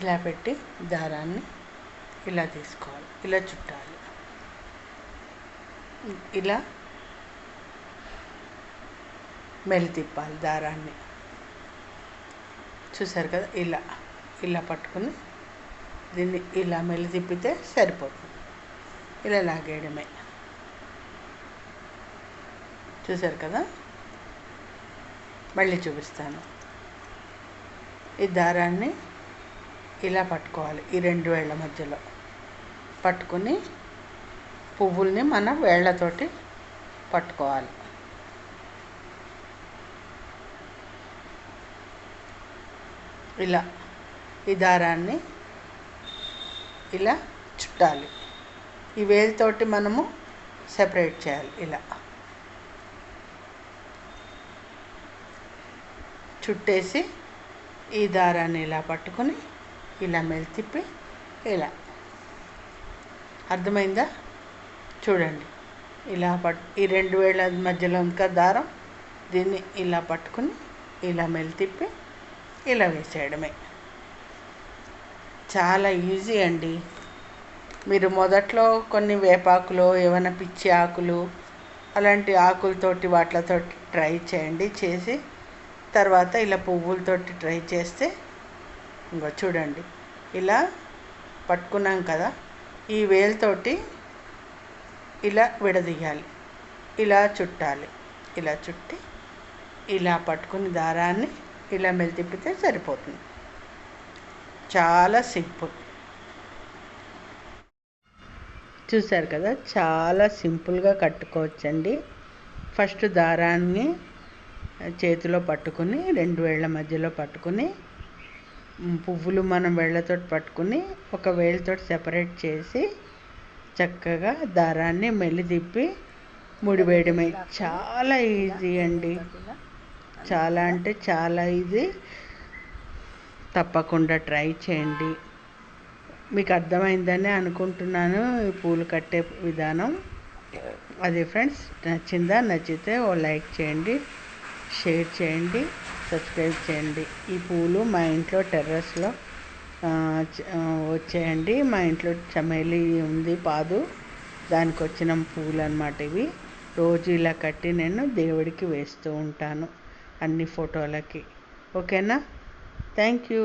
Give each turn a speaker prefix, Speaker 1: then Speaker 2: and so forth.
Speaker 1: ఇలా పెట్టి దారాన్ని ఇలా తీసుకోవాలి. ఇలా చుట్టాలి. ఇలా మెలి తిప్పాలి దారాన్ని. చూసారు కదా? ఇలా ఇలా పట్టుకుని దీన్ని ఇలా మెల్లి తిప్పితే సరిపోతుంది. ఇలా లాగేయడమే. చూసారు కదా? మళ్ళీ చూపిస్తాను. ఈ దారాన్ని ఇలా పట్టుకోవాలి ఈ రెండు వేళ్ళ మధ్యలో. పట్టుకుని పువ్వుల్ని మన వేళ్ళతోటి పట్టుకోవాలి. ఇలా ఈ దారాన్ని ఇలా చుట్టాలి. ఈ వేలుతోటి మనము సెపరేట్ చేయాలి ఇలా. చుట్టేసి ఈ దారాన్ని ఇలా పట్టుకొని ఇలా మెలితిప్పి ఇలా. అర్థమైందా? చూడండి. ఇలా పట్ ఈ రెండు వేల మధ్యలో ఇంకా దారం. దీన్ని ఇలా పట్టుకుని ఇలా మెలితిప్పి ఇలా వేసేయడమే. చాలా ఈజీ అండి. మీరు మొదట్లో కొన్ని వేపాకులు ఏమైనా పిచ్చి ఆకులు అలాంటి ఆకులతోటి వాటితో ట్రై చేయండి. చేసి తర్వాత ఇలా పువ్వులతోటి ట్రై చేస్తే ఇంకో చూడండి. ఇలా పట్టుకున్నాం కదా ఈ వేలుతోటి ఇలా విడదీయాలి. ఇలా చుట్టాలి. ఇలా చుట్టి ఇలా పట్టుకుని దారాన్ని ఇలా మెలితిప్పితే సరిపోతుంది. చాలా సింపుల్. చూసారు కదా చాలా సింపుల్గా కట్టుకోవచ్చండి. ఫస్ట్ దారాన్ని చేతిలో పట్టుకుని రెండు వేళ్ళ మధ్యలో పట్టుకుని పువ్వులు మనం వేళ్ళతో పట్టుకుని ఒక వేళ్ళతో సెపరేట్ చేసి చక్కగా దారాన్ని మెల్లి తిప్పి ముడివేయడమే చాలా ఈజీ అండి. చాలా అంటే చాలా ఈజీ తప్పకుండా ట్రై చేయండి. మీకు అర్థమైందని అనుకుంటున్నాను ఈ పూలు కట్టే విధానం. అది ఫ్రెండ్స్ నచ్చిందా నచ్చితే ఓ లైక్ చేయండి షేర్ చేయండి. సబ్స్క్రైబ్ చేయండి. ఈ పూలు మా ఇంట్లో టెర్రస్లో వచ్చాయండి. మా ఇంట్లో చమేలి ఉంది పాదు. దానికి వచ్చిన పూలు అనమాట ఇవి. రోజు ఇలా కట్టి నేను దేవుడికి వేస్తూ ఉంటాను అన్ని ఫోటోలకి. ఓకేనా? Thank you.